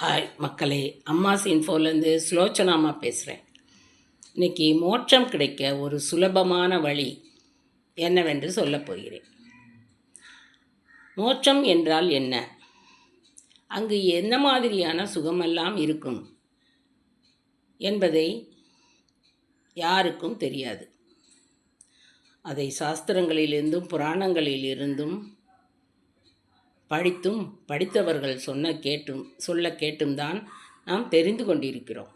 Hi மக்களே அம்மாஸ் இன்ஃபோலேருந்து ஸ்லோச்சனாமா பேசுகிறேன் இன்னைக்கு மோட்சம் கிடைக்க ஒரு சுலபமான வழி என்னவென்று சொல்லப் போகிறேன். மோட்சம் என்றால் என்ன? அங்கு என்ன மாதிரியான சுகமெல்லாம் இருக்கும் என்பதை யாருக்கும் தெரியாது. அதை சாஸ்திரங்களிலிருந்தும் புராணங்களிலிருந்தும் படித்தும் படித்தவர்கள் சொன்ன கேட்டும் சொல்ல கேட்டும் தான் நாம் தெரிந்து கொண்டிருக்கிறோம்.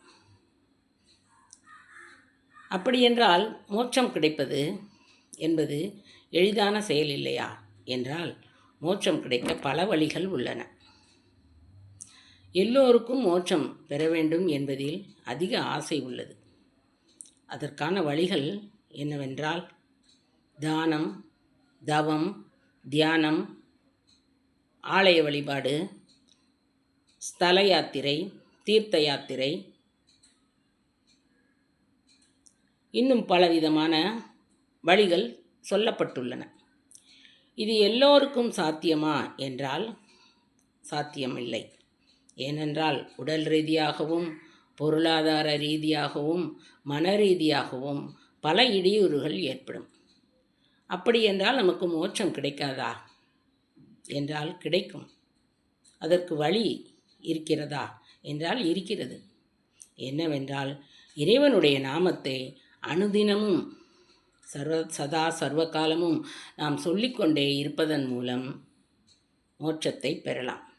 அப்படியென்றால் மோட்சம் கிடைப்பது என்பது எளிதான செயல் இல்லையா? என்றால் மோட்சம் கிடைக்க பல வழிகள் உள்ளன. எல்லோருக்கும் மோட்சம் பெற வேண்டும் என்பதில் அதிக ஆசை உள்ளது. அதற்கான வழிகள் என்னவென்றால் தானம் தவம் தியானம் ஆலய வழிபாடு ஸ்தல யாத்திரை தீர்த்த யாத்திரை இன்னும் பலவிதமான வழிகள் சொல்லப்பட்டுள்ளன. இது எல்லோருக்கும் சாத்தியமா என்றால் சாத்தியமில்லை. ஏனென்றால் உடல் ரீதியாகவும் பொருளாதார ரீதியாகவும் மன ரீதியாகவும் பல இடையூறுகள் ஏற்படும். அப்படி என்றால் நமக்கு மோட்சம் கிடைக்காதா? என்றால் கிடைக்கும். அதற்கு வழி இருக்கிறதா? என்றால் இருக்கிறது. என்னவென்றால் இறைவனுடைய நாமத்தை அனுதினமும் சர்வ சதா சர்வகாலமும் நாம் சொல்லிக்கொண்டே இருப்பதன் மூலம் மோட்சத்தை பெறலாம்.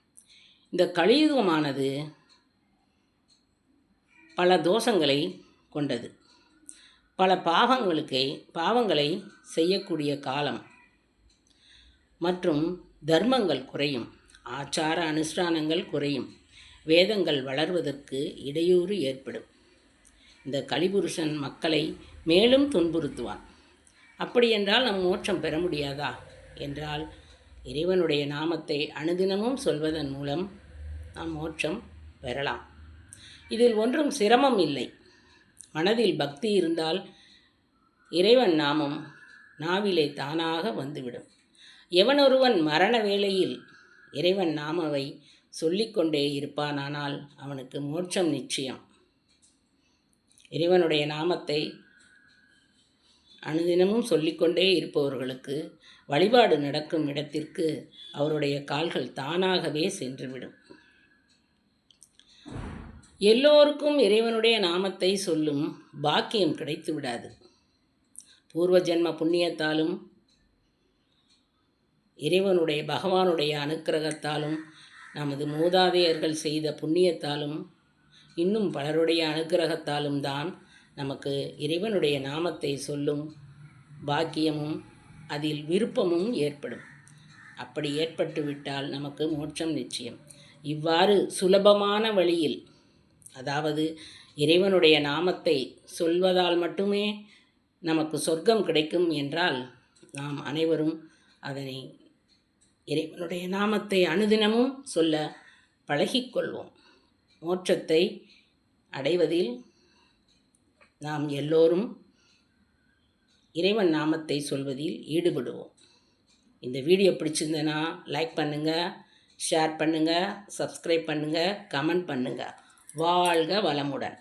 இந்த கலியுகமானது பல தோஷங்களை கொண்டது. பல பாவங்களுக்கு பாவங்களை செய்யக்கூடிய காலம். மற்றும் தர்மங்கள் குறையும் ஆச்சார அனுஷ்டானங்கள் குறையும் வேதங்கள் வளர்வதற்கு இடையூறு ஏற்படும். இந்த கலிபுருஷன் மக்களை மேலும் துன்புறுத்துவான். அப்படியென்றால் நம் மோட்சம் பெற முடியாதா? என்றால் இறைவனுடைய நாமத்தை அனுதினமும் சொல்வதன் மூலம் நாம் மோட்சம் பெறலாம். இதில் ஒன்றும் சிரமம் இல்லை. மனதில் பக்தி இருந்தால் இறைவன் நாமம் நாவிலே தானாக வந்துவிடும். எவனொருவன் மரண வேளையில் இறைவன் நாமவை சொல்லிக்கொண்டே இருப்பானானால் அவனுக்கு மோட்சம் நிச்சயம். இறைவனுடைய நாமத்தை அனுதினமும் சொல்லிக்கொண்டே இருப்பவர்களுக்கு வழிபாடு நடக்கும் இடத்திற்கு அவருடைய கால்கள் தானாகவே சென்றுவிடும். எல்லோருக்கும் இறைவனுடைய நாமத்தை சொல்லும் பாக்கியம் கிடைத்து விடாது பூர்வ ஜென்ம புண்ணியத்தாலும் இறைவனுடைய பகவானுடைய அனுக்கிரகத்தாலும் நமது மூதாதையர்கள் செய்த புண்ணியத்தாலும் இன்னும் பலருடைய அனுக்கிரகத்தாலும் தான் நமக்கு இறைவனுடைய நாமத்தை சொல்லும் பாக்கியமும் அதில் விருப்பமும் ஏற்படும். அப்படி ஏற்பட்டுவிட்டால் நமக்கு மோட்சம் நிச்சயம். இவ்வாறு சுலபமான வழியில் அதாவது இறைவனுடைய நாமத்தை சொல்வதால் மட்டுமே நமக்கு சொர்க்கம் கிடைக்கும் என்றால் நாம் அனைவரும் அதனை இறைவனுடைய நாமத்தை அனுதினமும் சொல்ல பழகிக்கொள்வோம். மோட்சத்தை அடைவதில் நாம் எல்லோரும் இறைவன் நாமத்தை சொல்வதில் ஈடுபடுவோம். இந்த வீடியோ பிடிச்சிருந்தனா லைக் பண்ணுங்கள் ஷேர் பண்ணுங்கள் சப்ஸ்கிரைப் பண்ணுங்கள் கமெண்ட் பண்ணுங்கள் வாழ்க வளமுடன்.